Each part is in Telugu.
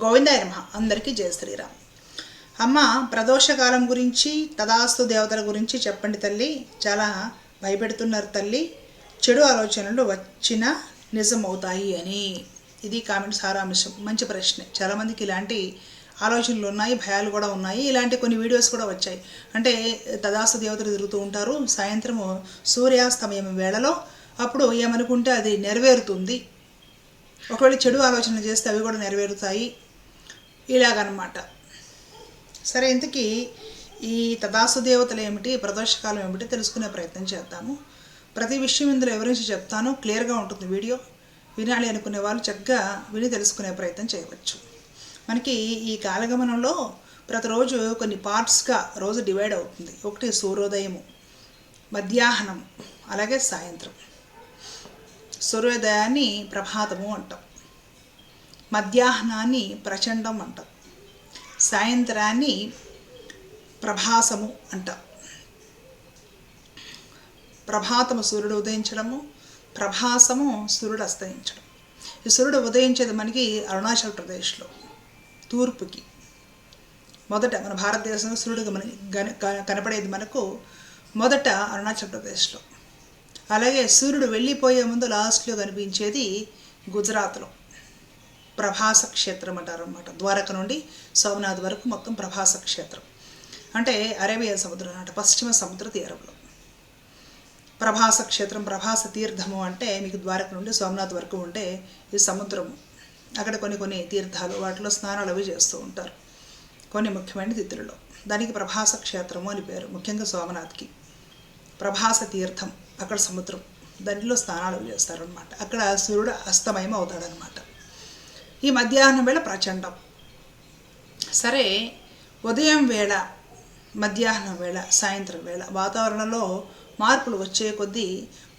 గోవిందాయ నమ. అందరికీ జయ శ్రీరామ్. అమ్మ ప్రదోషకాలం గురించి తదాస్తు దేవతల గురించి చెప్పండి తల్లి. చాలా భయపెడుతున్నారు తల్లి. చెడు ఆలోచనలు వచ్చిన నిజమవుతాయి అని. ఇది కామెంట్ సారాంశం. మంచి ప్రశ్న. చాలామందికి ఇలాంటి ఆలోచనలు ఉన్నాయి భయాలు కూడా ఉన్నాయి. ఇలాంటి కొన్ని వీడియోస్ కూడా వచ్చాయి. అంటే తదాస్తు దేవతలు తిరుగుతూ ఉంటారు. సాయంత్రము సూర్యాస్తమయం వేళలో అప్పుడు ఏమనుకుంటే అది నెరవేరుతుంది. ఒకవేళ చెడు ఆలోచనలు చేస్తే అవి కూడా నెరవేరుతాయి. ఇలాగనమాట. సరే ఇంతకీ ఈ తదాసు దేవతలు ఏమిటి ప్రదోషకాలం ఏమిటి తెలుసుకునే ప్రయత్నం చేద్దాము. ప్రతి విషయం ఇందులో వివరించి చెప్తాను క్లియర్గా ఉంటుంది వీడియో. వినాలి అనుకునే వాళ్ళు చక్కగా విని తెలుసుకునే ప్రయత్నం చేయవచ్చు. మనకి ఈ కాలగమనంలో ప్రతిరోజు కొన్ని పార్ట్స్గా రోజు డివైడ్ అవుతుంది. ఒకటి సూర్యోదయము మధ్యాహ్నం అలాగే సాయంత్రం. సూర్యోదయాన్ని ప్రభాతము అంటాం. మధ్యాహ్నాన్ని ప్రచండం అంటాం. సాయంత్రాన్ని ప్రభాసము అంటాం. ప్రభాతము సూర్యుడు ఉదయించడము ప్రభాసము సూర్యుడు అస్తయించడం ఈ సూర్యుడు ఉదయించేది మనకి అరుణాచల్ ప్రదేశ్లో తూర్పుకి. మొదట మన భారతదేశంలో సూర్యుడు మనకి కనపడేది మనకు మొదట అరుణాచల్ ప్రదేశ్లో. అలాగే సూర్యుడు వెళ్ళిపోయే ముందు లాస్ట్లో కనిపించేది గుజరాత్లో. ప్రభాస క్షేత్రం అంటారు అనమాట ద్వారక నుండి సోమనాథ్ వరకు మొత్తం ప్రభాస క్షేత్రం. అంటే అరేబియా సముద్రం అన్నమాట పశ్చిమ సముద్ర తీరంలో. ప్రభాస క్షేత్రం ప్రభాస తీర్థము అంటే మీకు ద్వారక నుండి సోమనాథ్ వరకు ఉంటే ఈ సముద్రము. అక్కడ కొన్ని కొన్ని తీర్థాలు వాటిలో స్నానాలు అవి చేస్తూ ఉంటారు. కొన్ని ముఖ్యమైన తిథులలో. దానికి ప్రభాస క్షేత్రము అని పేరు ముఖ్యంగా సోమనాథ్కి. ప్రభాస తీర్థం. అక్కడ సముద్రం. దానిలో స్నానాలు చేస్తారనమాట అక్కడ సూర్యుడు అస్తమయం అవుతాడనమాట ఈ మధ్యాహ్నం వేళ ప్రచండం. సరే ఉదయం వేళ మధ్యాహ్నం వేళ సాయంత్రం వేళ వాతావరణంలో మార్పులు వచ్చే కొద్దీ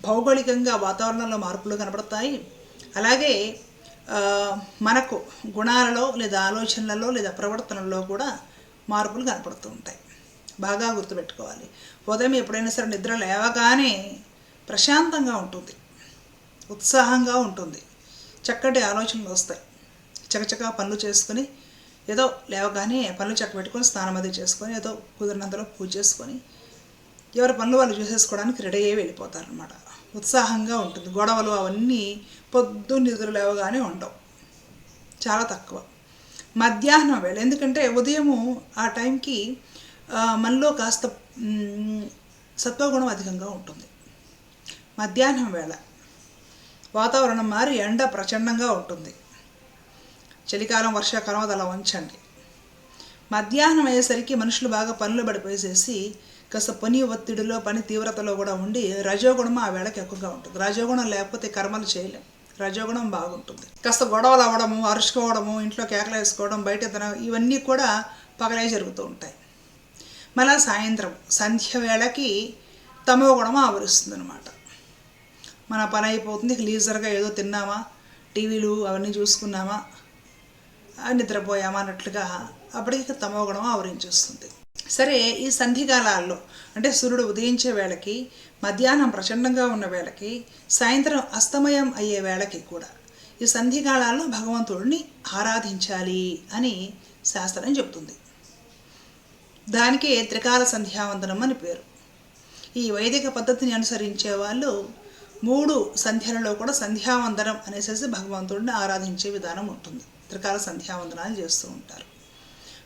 భౌగోళికంగా వాతావరణంలో మార్పులు కనబడతాయి అలాగే మనకు గుణాలలో లేదా ఆలోచనలలో లేదా ప్రవర్తనలో కూడా మార్పులు కనపడుతూ ఉంటాయి. బాగా గుర్తుపెట్టుకోవాలి. ఉదయం ఎప్పుడైనా సరే నిద్ర లేవగానే ప్రశాంతంగా ఉంటుంది. ఉత్సాహంగా ఉంటుంది. చక్కటి ఆలోచనలు వస్తాయి. చకచకా పనులు చేసుకొని ఏదో లేవగానే పనులు చక్క పెట్టుకొని స్నానం అది చేసుకొని ఏదో కుదిరినంతలో పూజ చేసుకొని ఎవరి పనులు వాళ్ళు చేసేసుకోవడానికి రెడీ అయ్యి వెళ్ళిపోతారనమాట ఉత్సాహంగా ఉంటుంది. గొడవలు అవన్నీ పొద్దు నిద్ర లేవగానే ఉండవు. చాలా తక్కువ. మధ్యాహ్నం వేళ. ఎందుకంటే ఉదయము ఆ టైంకి మనలో కాస్త సత్వగుణం అధికంగా ఉంటుంది. మధ్యాహ్నం వేళ. వాతావరణం మారి ఎండ ప్రచండంగా ఉంటుంది. చలికాలం వర్షాకాలం అది అలా ఉంచండి. మధ్యాహ్నం అయ్యేసరికి మనుషులు బాగా పనులు పడిపోయేసేసి కాస్త పని ఒత్తిడిలో పని తీవ్రతలో కూడా ఉండి రజోగుణం ఆ వేళకి ఎక్కువగా ఉంటుంది. రజోగుణం లేకపోతే కర్మలు చేయలేం. రజోగుణం బాగుంటుంది. కాస్త గొడవలు అవ్వడము అరుచుకోవడము ఇంట్లో కేకలు వేసుకోవడం బయట తినడం ఇవన్నీ కూడా పగలే జరుగుతూ ఉంటాయి. మళ్ళా సాయంత్రం సంధ్య వేళకి తమో గుణం ఆవరిస్తుంది అనమాట మన పని అయిపోతుంది లీజర్గా ఏదో తిన్నామా టీవీలు అవన్నీ చూసుకున్నామా నిద్రపోయామా అన్నట్లుగా అప్పటికి తమోగుణం ఆవరించేస్తుంది. సరే ఈ సంధికాలాల్లో అంటే సూర్యుడు ఉదయించే వేళకి మధ్యాహ్నం ప్రచండంగా ఉన్న వేళకి సాయంత్రం అస్తమయం అయ్యే వేళకి కూడా ఈ సంధికాలాల్లో భగవంతుడిని ఆరాధించాలి అని శాస్త్రం చెబుతుంది. దానికే త్రికాల సంధ్యావందనం అని పేరు. ఈ వైదిక పద్ధతిని అనుసరించే వాళ్ళు మూడు సంధ్యలలో కూడా సంధ్యావందనం అనేసి భగవంతుడిని ఆరాధించే విధానం ఉంటుంది. త్రికాల సంధ్యావందనాలు చేస్తూ ఉంటారు.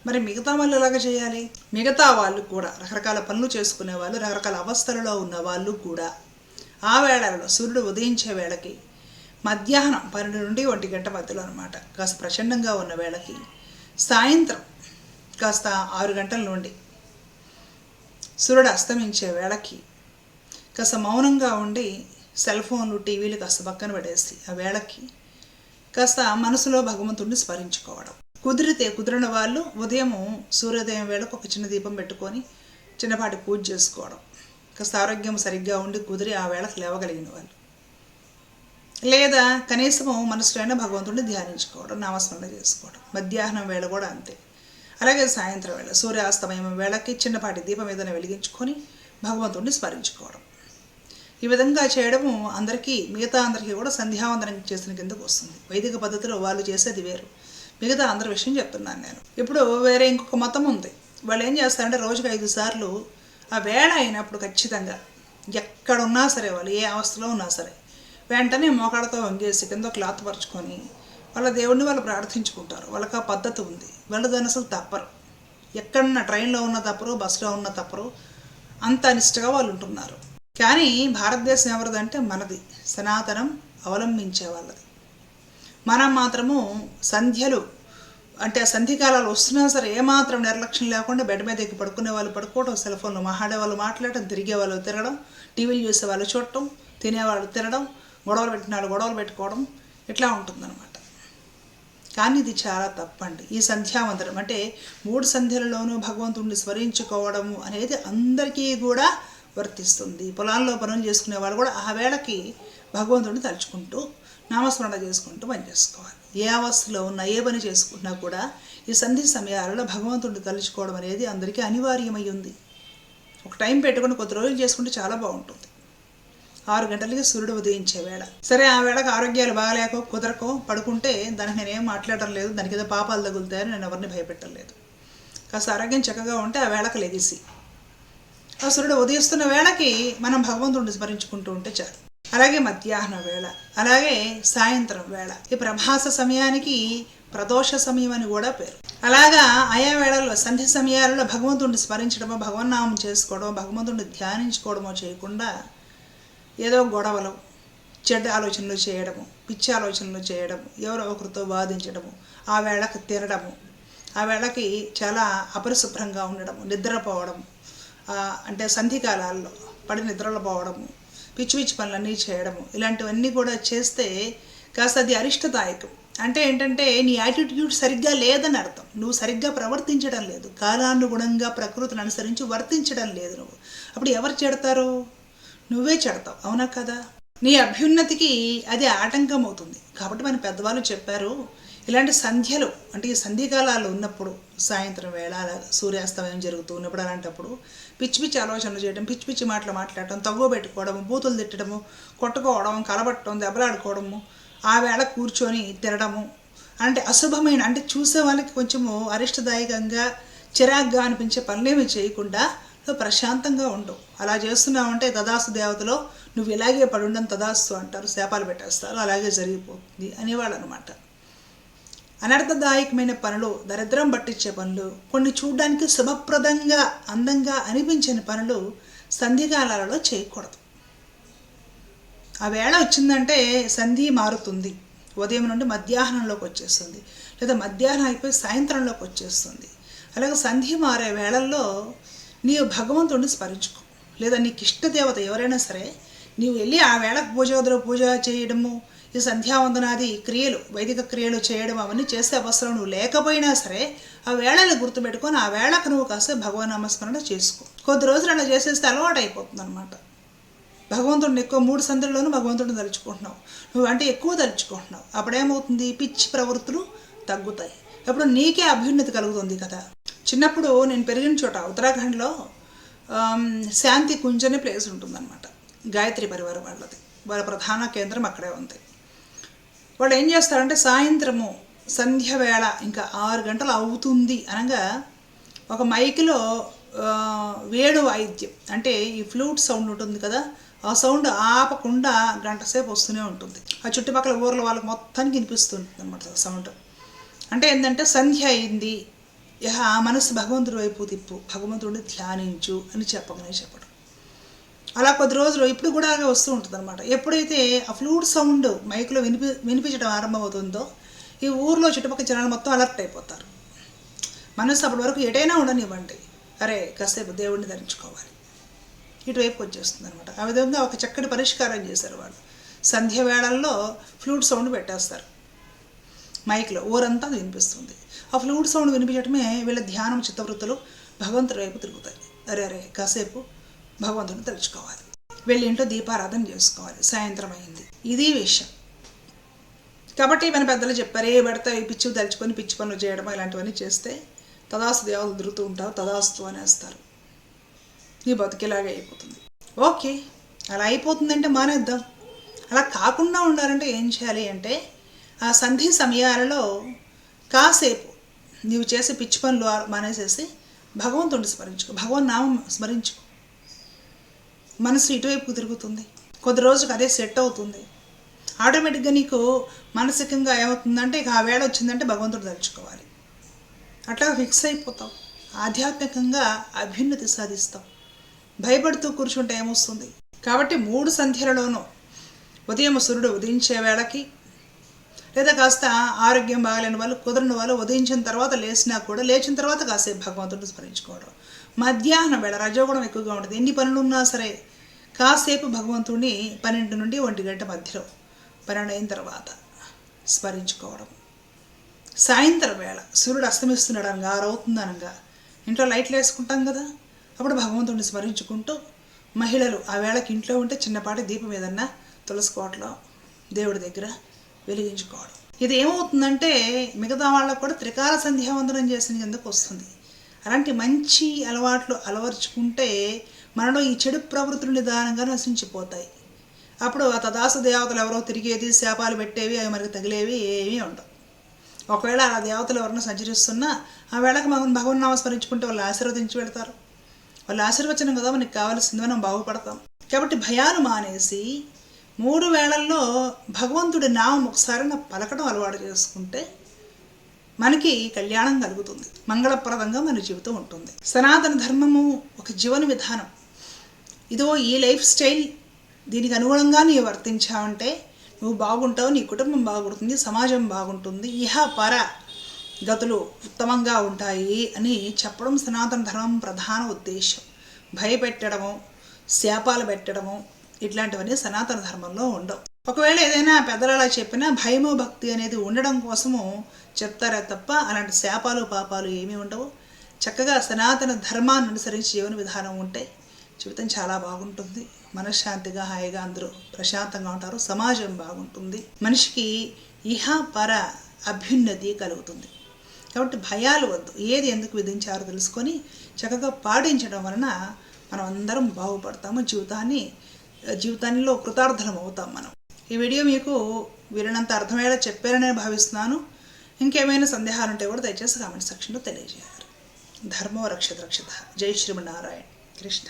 మరి మిగతా వాళ్ళు ఎలాగ చేయాలి? మిగతా వాళ్ళు కూడా రకరకాల పనులు చేసుకునే వాళ్ళు రకరకాల అవస్థలలో ఉన్న వాళ్ళు కూడా ఆ వేళలలో సూర్యుడు ఉదయించే వేళకి మధ్యాహ్నం పన్నెండు నుండి ఒంటి గంట మధ్యలో అనమాట కాస్త ప్రచండంగా ఉన్న వేళకి సాయంత్రం కాస్త ఆరు గంటల నుండి సూర్యుడు అస్తమించే వేళకి కాస్త మౌనంగా ఉండి సెల్ ఫోన్లు టీవీలు కాస్త పక్కన పడేసి ఆ వేళకి కాస్త మనసులో భగవంతుడిని స్మరించుకోవడం. కుదిరితే కుదిరిన వాళ్ళు ఉదయము సూర్యోదయం వేళకు ఒక చిన్న దీపం పెట్టుకొని చిన్నపాటి పూజ చేసుకోవడం. కాస్త ఆరోగ్యం సరిగ్గా ఉండి కుదిరి ఆ వేళకు లేవగలిగిన వాళ్ళు. లేదా కనీసము మనసులో అయినా భగవంతుడిని ధ్యానించుకోవడం నామస్మరణ చేసుకోవడం. మధ్యాహ్నం వేళ కూడా అంతే. అలాగే సాయంత్రం వేళ సూర్యాస్తమయం వేళకి చిన్నపాటి దీపం ఏదైనా వెలిగించుకొని భగవంతుడిని స్మరించుకోవడం. ఈ విధంగా చేయడము అందరికీ మిగతా అందరికీ కూడా సంధ్యావందనం చేసిన కిందకు వస్తుంది. వైదిక పద్ధతిలో వాళ్ళు చేసేది వేరు. మిగతా అందరి విషయం చెప్తున్నాను నేను. ఇప్పుడు వేరే ఇంకొక మతం ఉంది. వాళ్ళు ఏం చేస్తారంటే రోజుకి ఐదు సార్లు ఆ వేళ అయినప్పుడు ఖచ్చితంగా ఎక్కడున్నా సరే వాళ్ళు ఏ అవస్థలో ఉన్నా సరే వెంటనే మోకాళ్ళతో వంగేసి కింద క్లాత్ పరుచుకొని వాళ్ళ దేవుడిని వాళ్ళు ప్రార్థించుకుంటారు. వాళ్ళకి ఆ పద్ధతి ఉంది. వాళ్ళు దాన్ని అసలు తప్పరు. ఎక్కడన్నా ట్రైన్లో ఉన్న తప్పరు బస్సులో ఉన్న తప్పరు అంత అనిష్టగా వాళ్ళు ఉంటున్నారు. కానీ భారతదేశం ఎవరిదంటే మనది. సనాతనం అవలంబించే వాళ్ళది మనం మాత్రము సంధ్యలు అంటే ఆ సంధికాలాలు వస్తున్నా సరే ఏమాత్రం నిర్లక్ష్యం లేకుండా బెడ్ మీద ఎక్కి పడుకునే వాళ్ళు పడుకోవడం సెల్ ఫోన్లో మాట్లాడే వాళ్ళు మాట్లాడటం తిరిగే వాళ్ళు తిరగడం టీవీలు చూసే వాళ్ళు చూడటం తినేవాళ్ళు తినడం గొడవలు పెట్టిన వాళ్ళు గొడవలు పెట్టుకోవడం ఇట్లా ఉంటుందన్నమాట. కానీ ఇది చాలా తప్పండి. ఈ సంధ్యావందనం అంటే మూడు సంధ్యలలోనూ భగవంతుడిని స్మరించుకోవడము అనేది అందరికీ కూడా వర్తిస్తుంది. పొలాల్లో పనులు చేసుకునే వాళ్ళు కూడా ఆ వేళకి భగవంతుడిని తలుచుకుంటూ నామస్మరణ చేసుకుంటూ పని చేసుకోవాలి. ఏ అవస్థలో ఉన్నా ఏ పని చేసుకున్నా కూడా ఈ సంధి సమయాలలో భగవంతుడిని తలుచుకోవడం అనేది అందరికీ అనివార్యమై ఉంది. ఒక టైం పెట్టుకుని కొద్ది రోజులు చేసుకుంటే చాలా బాగుంటుంది. ఆరు గంటలకి సూర్యుడు ఉదయించే వేళ. సరే ఆ వేళకు ఆరోగ్యాలు బాగాలేకో కుదరకో పడుకుంటే దానికి నేనేం మాట్లాడడం లేదు. దానికి ఏదో పాపాలు తగులుతాయని నేను ఎవరిని భయపెట్టలేదు. కాస్త ఆరోగ్యం చక్కగా ఉంటే ఆ వేళకు లెగిసి ఆ సూర్యుడు ఉదయిస్తున్న వేళకి మనం భగవంతుడిని స్మరించుకుంటూ ఉంటే చాలు. అలాగే మధ్యాహ్నం వేళ అలాగే సాయంత్రం వేళ. ఈ ప్రభాస సమయానికి ప్రదోష సమయం అని కూడా పేరు. అలాగా ఆయా వేళల్లో సంధ్య సమయాలలో భగవంతుడిని స్మరించడమో భగవన్నామం చేసుకోవడమో భగవంతుడిని ధ్యానించుకోవడమో చేయకుండా ఏదో గొడవలు చెడ్డ ఆలోచనలు చేయడము పిచ్చి ఆలోచనలు చేయడము ఎవరో ఒకరితో బాధించడము ఆ వేళకు తినడము ఆ వేళకి చాలా అపరిశుభ్రంగా ఉండడము నిద్రపోవడము అంటే సంధికాలాల్లో పడి నిద్రలో పోవడము పిచ్చి పిచ్చి పనులన్నీ చేయడము ఇలాంటివన్నీ కూడా చేస్తే కాస్త అది అరిష్టదాయకం. అంటే ఏంటంటే నీ యాటిట్యూడ్ సరిగ్గా లేదని అర్థం. నువ్వు సరిగ్గా ప్రవర్తించడం లేదు. కాలానుగుణంగా ప్రకృతిని అనుసరించి వర్తించడం లేదు నువ్వు. అప్పుడు ఎవరు చెడతారు? నువ్వే చెడతావు. అవునా కదా? నీ అభ్యున్నతికి అది ఆటంకం అవుతుంది కాబట్టి మన పెద్దవాళ్ళు చెప్పారు ఇలాంటి సంధ్యలు అంటే ఈ సంధికాలాలు ఉన్నప్పుడు సాయంత్రం వేళ అలా సూర్యాస్తమయం జరుగుతూ ఉన్నప్పుడు అలాంటప్పుడు పిచ్చి పిచ్చి ఆలోచనలు చేయడం పిచ్చి పిచ్చి మాటలు మాట్లాడటం తగ్గు పెట్టుకోవడము బూతులు తిట్టడము కొట్టుకోవడం కలబట్టడం దెబ్బలాడుకోవడము ఆ వేళ కూర్చొని తినడము అంటే అశుభమైన అంటే చూసే వాళ్ళకి కొంచెము అరిష్టదాయకంగా చిరాగ్గా అనిపించే పనులేమి చేయకుండా నువ్వు ప్రశాంతంగా ఉండవు అలా చేస్తున్నావంటే తదాసు దేవతలో నువ్వు ఇలాగే పడుండని తదాస్తు అంటారు శాపాలు పెట్టేస్తారు అలాగే జరిగిపోతుంది అనేవాళ్ళు అనమాట అనర్థదాయకమైన పనులు దరిద్రం పట్టించే పనులు కొన్ని చూడడానికి శుభప్రదంగా అందంగా అనిపించని పనులు సంధికాలాలలో చేయకూడదు. ఆ వేళ వచ్చిందంటే సంధి మారుతుంది. ఉదయం నుండి మధ్యాహ్నంలోకి వచ్చేస్తుంది. లేదా మధ్యాహ్నం అయిపోయి సాయంత్రంలోకి వచ్చేస్తుంది. అలాగే సంధి మారే వేళల్లో నీవు భగవంతుడిని స్మరించుకో. లేదా నీకు ఇష్టదేవత ఎవరైనా సరే నీవు వెళ్ళి ఆ వేళకు పూజ పూజ చేయడము ఈ సంధ్యావందనాది క్రియలు వైదిక క్రియలు చేయడం అవన్నీ చేసే అవసరం నువ్వు లేకపోయినా సరే ఆ వేళని గుర్తుపెట్టుకొని ఆ వేళకు నువ్వు కాస్త భగవన్ నమస్మరణ చేసుకో. కొద్ది రోజులు అలా చేసేస్తే అలవాటు అయిపోతుంది అనమాట భగవంతుడిని ఎక్కువ మూడు సందుల్లోనూ భగవంతుడిని తలుచుకుంటున్నావు. నువ్వు అంటే ఎక్కువ తలుచుకుంటున్నావు. అప్పుడేమవుతుంది? పిచ్చి ప్రవృత్తులు తగ్గుతాయి. అప్పుడు నీకే అభ్యున్నతి కలుగుతుంది కదా. చిన్నప్పుడు నేను పెరిగిన చోట ఉత్తరాఖండ్లో శాంతి కుంజ్ అనే ప్లేస్ ఉంటుందన్నమాట. గాయత్రి పరివారం వాళ్ళది. వాళ్ళ ప్రధాన కేంద్రం అక్కడే ఉంది. వాళ్ళు ఏం చేస్తారంటే సాయంత్రము సంధ్య వేళ ఇంకా ఆరు గంటలు అవుతుంది అనగా ఒక మైక్లో వేణు వాయిద్యం. అంటే ఈ ఫ్లూట్ సౌండ్ ఉంటుంది కదా ఆ సౌండ్ ఆపకుండా గంట సేపు వస్తూనే ఉంటుంది. ఆ చుట్టుపక్కల ఊర్ల వాళ్ళకి మొత్తానికి వినిపిస్తుంది అనమాట సౌండ్. అంటే ఏంటంటే సంధ్య అయింది యహ ఆ మనసు భగవంతుడి వైపు తిప్పు భగవంతుడిని ధ్యానించు అని చెప్పమని చెప్పడం. అలా కొద్ది రోజులు ఇప్పుడు కూడా అలాగే వస్తూ ఉంటుంది అనమాట ఎప్పుడైతే ఆ ఫ్లూట్ సౌండ్ మైక్లో వినిపి వినిపించడం ఆరంభమవుతుందో ఈ ఊర్లో చుట్టుపక్కల జనాలు మొత్తం అలర్ట్ అయిపోతారు. మనసు అప్పటి వరకు ఎటైనా ఉండనివ్వండి. అరే కాసేపు దేవుడిని ధరించుకోవాలి. ఇటువైపు వచ్చేస్తుంది అనమాట ఆ విధంగా ఒక చక్కటి పరిష్కారం చేశారు వాళ్ళు. సంధ్య వేళల్లో ఫ్లూట్ సౌండ్ పెట్టేస్తారు. మైక్లో ఊరంతా వినిపిస్తుంది. ఆ ఫ్లూట్ సౌండ్ వినిపించడమే వీళ్ళ ధ్యానం చిత్తవృత్తులు భగవంతుడి వైపు తిరుగుతాయి. అరే అరే కాసేపు. భగవంతుని తలుచుకోవాలి. వెళ్ళి ఇంట్లో దీపారాధన చేసుకోవాలి. సాయంత్రం అయింది. ఇది విషయం. కాబట్టి మన పెద్దలు చెప్పారు ఏ పడితే ఈ పిచ్చి తలుచుకొని పిచ్చి పనులు చేయడం ఇలాంటివన్నీ చేస్తే తదాస్తు దేవతలు దొరుకుతూ ఉంటారు. తదాస్తు అనేస్తారు. నీ బతికేలాగే అయిపోతుంది. ఓకే. అలా అయిపోతుందంటే మానేద్దాం. అలా కాకుండా ఉండాలంటే ఏం చేయాలి అంటే ఆ సంధి సమయాలలో కాసేపు నీవు చేసే పిచ్చి పనులు మానేసేసి భగవంతుడిని స్మరించుకో. భగవన్ నామం స్మరించుకో. మనసు ఇటువైపు తిరుగుతుంది. కొద్ది రోజుకి అదే సెట్ అవుతుంది. ఆటోమేటిక్గా నీకు మానసికంగా ఏమవుతుందంటే ఇక ఆ వేళ వచ్చిందంటే భగవంతుడు తలుచుకోవాలి. అట్లా ఫిక్స్ అయిపోతావు. ఆధ్యాత్మికంగా అభ్యున్నతి సాధిస్తాం భయపడుతూ కూర్చుంటే ఏమొస్తుంది? కాబట్టి మూడు సంధ్యలలోనూ ఉదయం సూర్యుడు ఉదయించే వేళకి లేదా కాస్త ఆరోగ్యం బాగలేని వాళ్ళు కుదరని వాళ్ళు ఉదయించిన తర్వాత లేచినా కూడా లేచిన తర్వాత కాసేపు భగవంతుడిని స్మరించుకోవడం. మధ్యాహ్నం వేళ రజోగుణం ఎక్కువగా ఉంటుంది ఎన్ని పనులు ఉన్నా సరే కాసేపు భగవంతుడిని పన్నెండు నుండి ఒంటి గంట మధ్యలో పన్నెండు అయిన తర్వాత స్మరించుకోవడం. సాయంత్రం వేళ సూర్యుడు అస్తమిస్తున్నాడు అనగా ఆరవుతుంది అనగా ఇంట్లో లైట్లు వేసుకుంటాం కదా అప్పుడు భగవంతుడిని స్మరించుకుంటూ మహిళలు ఆ వేళకి ఇంట్లో ఉంటే చిన్నపాటి దీపం ఏదన్నా తులసి కోటలో దేవుడి దగ్గర వెలిగించుకోవడం. ఇది ఏమవుతుందంటే మిగతా వాళ్ళకు కూడా త్రికాల సంధ్యావందనం చేసిన కిందకు వస్తుంది. అలాంటి మంచి అలవాట్లు అలవర్చుకుంటే మనలో ఈ చెడు ప్రవృత్తులు నిదానంగా నశించిపోతాయి. అప్పుడు ఆ తదాస దేవతలు ఎవరో తిరిగేది శాపాలు పెట్టేవి అవి మనకు తగిలేవి ఏమీ ఉండవు. ఒకవేళ ఆ దేవతలు ఎవరైనా సంచరిస్తున్నా ఆ వేళకు మనం భగవన్ నామస్మరించుకుంటే వాళ్ళు ఆశీర్వదించి పెడతారు వాళ్ళ ఆశీర్వచనం కదా మనకి కావాల్సింది మనం బాగుపడతాం. కాబట్టి భయాలు మానేసి మూడు వేళల్లో భగవంతుడి నామం ఒకసారి నా పలకడం అలవాటు చేసుకుంటే మనకి కళ్యాణం కలుగుతుంది. మంగళప్రదంగా మన జీవితం ఉంటుంది. సనాతన ధర్మము ఒక జీవన విధానం. ఇదో ఈ లైఫ్ స్టైల్ దీనికి అనుగుణంగా నీవు వర్తించావంటే నువ్వు బాగుంటావు నీ కుటుంబం బాగుంటుంది సమాజం బాగుంటుంది ఇహ పర గతులు ఉత్తమంగా ఉంటాయి అని చెప్పడం సనాతన ధర్మం ప్రధాన ఉద్దేశం భయపెట్టడము శాపాలు పెట్టడము ఇట్లాంటివన్నీ సనాతన ధర్మంలో ఉండవు. ఒకవేళ ఏదైనా పెద్దలు అలా చెప్పినా భయము భక్తి అనేది ఉండడం కోసము చెప్తారే తప్ప అలాంటి శాపాలు పాపాలు ఏమీ ఉండవు. చక్కగా సనాతన ధర్మాన్ని అనుసరించి జీవన విధానం ఉంటే జీవితం చాలా బాగుంటుంది. మనశ్శాంతిగా హాయిగా అందరూ ప్రశాంతంగా ఉంటారు. సమాజం బాగుంటుంది. మనిషికి ఇహ పర అభ్యున్నతి కలుగుతుంది. కాబట్టి భయాలు వద్దు. ఏది ఎందుకు విధించారో తెలుసుకొని చక్కగా పాటించడం వలన మనం అందరం బాగుపడతాము. జీవితాన్ని జీవితంలో కృతార్థలం అవుతాం మనం. ఈ వీడియో మీకు వీరినంత అర్థమయ్యేలా చెప్పారని భావిస్తున్నాను. ఇంకేమైనా సందేహాలు ఉంటే కూడా దయచేసి కామెంట్ సెక్షన్లో తెలియజేయాలి. ధర్మో రక్షత రక్షత. జై శ్రీమన్నారాయణ. కృష్ణ